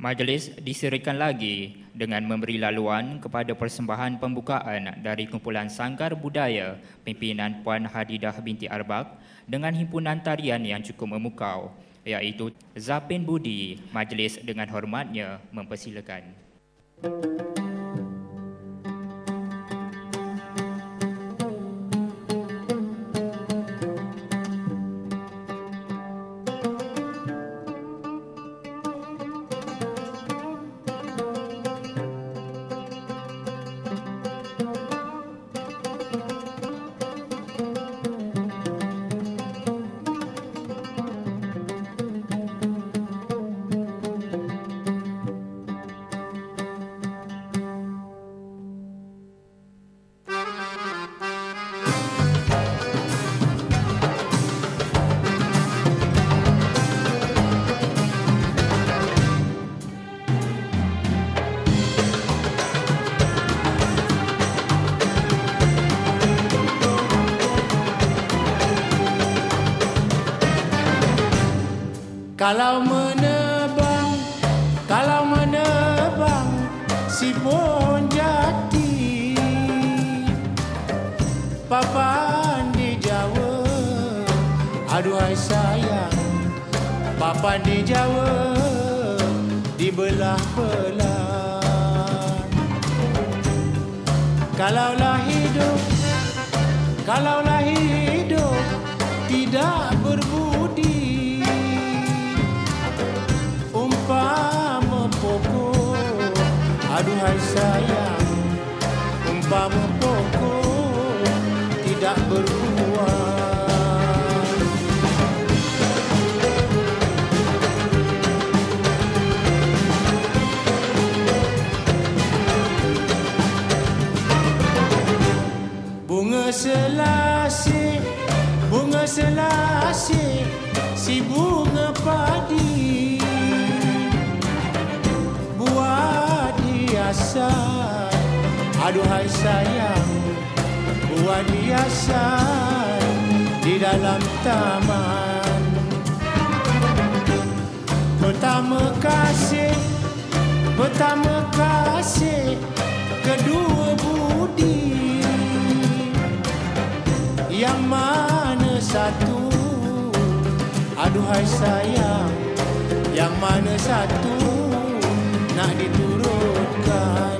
Majlis diserikan lagi dengan memberi laluan kepada persembahan pembukaan dari kumpulan Sanggar Budaya pimpinan Puan Hadidah binti Arbak dengan himpunan tarian yang cukup memukau iaitu Zapin Budi. Majlis dengan hormatnya mempersilakan. You. Kalau menebang, kalau menebang si pun jati. Papan di Jawa, aduhai sayang. Papan di Jawa, di belah-belah Kalaulah hidup, kalaulah hidup Aduhai sayang Umpama pokok Tidak berbuah Aduhai sayang Buat hiasan Di dalam taman. Pertama kasih Pertama kasih Kedua budi. Yang mana satu? Aduhai sayang Yang mana satu Nak diturunkan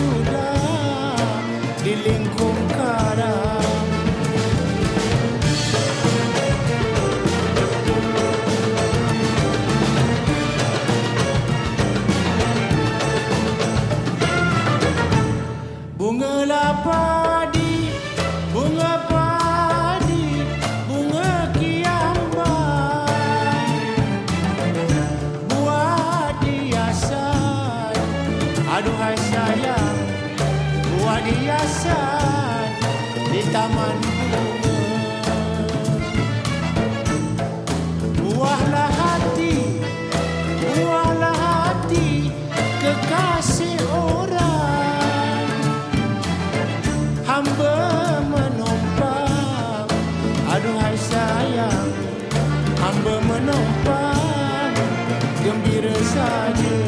sudah dilingkupi taman. Buahlah hati, buahlah hati kekasih orang. Hamba menumpang, aduhai sayang. Hamba menumpang, gembira saja.